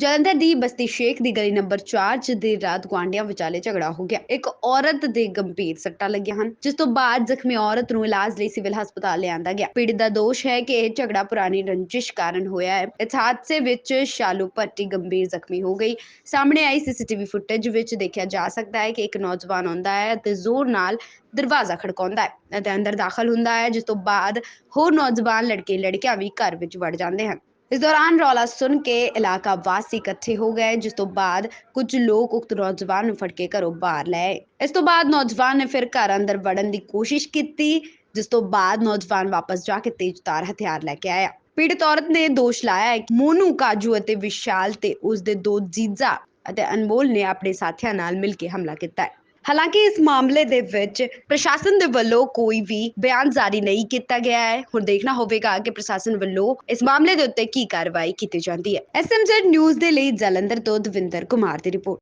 ਜਲੰਧਰ ਦੀ ਬਸਤੀ ਸ਼ੇਖ ਦੀ ਗਲੀ ਨੰਬਰ 4 ਚ ਦੇਰ ਰਾਤ ਗੁਆਂਢੀਆਂ ਵਿਚਾਲੇ ਝਗੜਾ ਹੋ ਗਿਆ। ਇੱਕ ਔਰਤ ਦੇ ਗੰਭੀਰ ਸੱਟਾਂ ਲੱਗੀਆਂ ਹਨ, ਜਿਸ ਤੋਂ ਬਾਅਦ ਜ਼ਖਮੀ ਔਰਤ ਨੂੰ ਇਲਾਜ ਲਈ ਸਿਵਲ ਹਸਪਤਾਲ ਲਿਆਂਦਾ ਗਿਆ। ਪੀੜਤ ਦਾ ਦੋਸ਼ ਹੈ ਕਿ ਇਹ ਝਗੜਾ ਪੁਰਾਣੀ ਰੰਜਿਸ਼ ਕਾਰਨ ਹੋਇਆ ਹੈ। ਇਸ ਹਾਦਸੇ ਵਿੱਚ ਸ਼ਾਲੂ ਭੱਟੀ ਗੰਭੀਰ ਜ਼ਖਮੀ ਹੋ ਗਈ। ਸਾਹਮਣੇ ਆਈ ਸੀਸੀਟੀਵੀ ਫੁਟੇਜ ਵਿੱਚ ਦੇਖਿਆ ਜਾ ਸਕਦਾ ਹੈ ਕਿ ਇੱਕ ਨੌਜਵਾਨ ਆਉਂਦਾ ਹੈ ਅਤੇ ਜ਼ੋਰ ਨਾਲ ਦਰਵਾਜ਼ਾ ਖੜਕਾਉਂਦਾ ਹੈ ਅਤੇ ਅੰਦਰ ਦਾਖਲ ਹੁੰਦਾ ਹੈ, ਜਿਸ ਤੋਂ ਬਾਅਦ ਹੋਰ ਨੌਜਵਾਨ ਲੜਕੇ ਲੜਕੀਆਂ ਵੀ ਘਰ ਵਿੱਚ ਵੜ ਜਾਂਦੇ ਹਨ। ਇਸ ਦੌਰਾਨ ਰੌਲਾ ਸੁਣ ਕੇ ਇਲਾਕਾ ਵਾਸੀ ਇਕੱਠੇ ਹੋ ਗਏ ਜਿਸ ਤੋਂ ਬਾਅਦ ਕੁਝ ਲੋਕ ਉਕਤ ਨੌਜਵਾਨ ਨੂੰ ਫੜ ਕੇ ਘਰੋਂ ਬਾਹਰ ਲੈ ਆਏ ਇਸ ਤੋਂ ਬਾਅਦ ਨੌਜਵਾਨ ਨੇ ਫਿਰ ਘਰ ਅੰਦਰ ਵੜਨ ਦੀ ਕੋਸ਼ਿਸ਼ ਕੀਤੀ ਜਿਸ ਤੋਂ ਬਾਅਦ ਨੌਜਵਾਨ ਵਾਪਸ ਜਾ ਕੇ ਤੇਜ਼ਧਾਰ ਹਥਿਆਰ ਲੈ ਕੇ ਆਇਆ ਪੀੜਤ ਔਰਤ ਨੇ ਦੋਸ਼ ਲਾਇਆ ਹੈ ਕਿ ਮੋਨੂ ਕਾਜੂ ਅਤੇ ਵਿਸ਼ਾਲ ਤੇ ਉਸ ਦੇ ਦੋ ਜੀਜਾ ਅਤੇ ਅਨਮੋਲ ਨੇ ਆਪਣੇ ਸਾਥੀਆਂ ਨਾਲ ਮਿਲ ਕੇ ਹਮਲਾ ਕੀਤਾ ਹੈ ਹਾਲਾਂਕਿ ਇਸ ਮਾਮਲੇ ਦੇ ਵਿੱਚ ਪ੍ਰਸ਼ਾਸਨ ਦੇ ਵੱਲੋਂ ਕੋਈ ਵੀ ਬਿਆਨ ਜਾਰੀ ਨਹੀਂ ਕੀਤਾ ਗਿਆ ਹੈ। ਹੁਣ ਦੇਖਣਾ ਹੋਵੇਗਾ ਕਿ ਪ੍ਰਸ਼ਾਸਨ ਵੱਲੋਂ ਇਸ ਮਾਮਲੇ ਦੇ ਉੱਤੇ ਕੀ ਕਾਰਵਾਈ ਕੀਤੀ ਜਾਂਦੀ ਹੈ। ਐਸਐਮਜ਼ੈਡ ਨਿਊਜ਼ ਦੇ ਲਈ ਜਲੰਧਰ ਤੋਂ ਦਵਿੰਦਰ ਕੁਮਾਰ ਦੀ ਰਿਪੋਰਟ।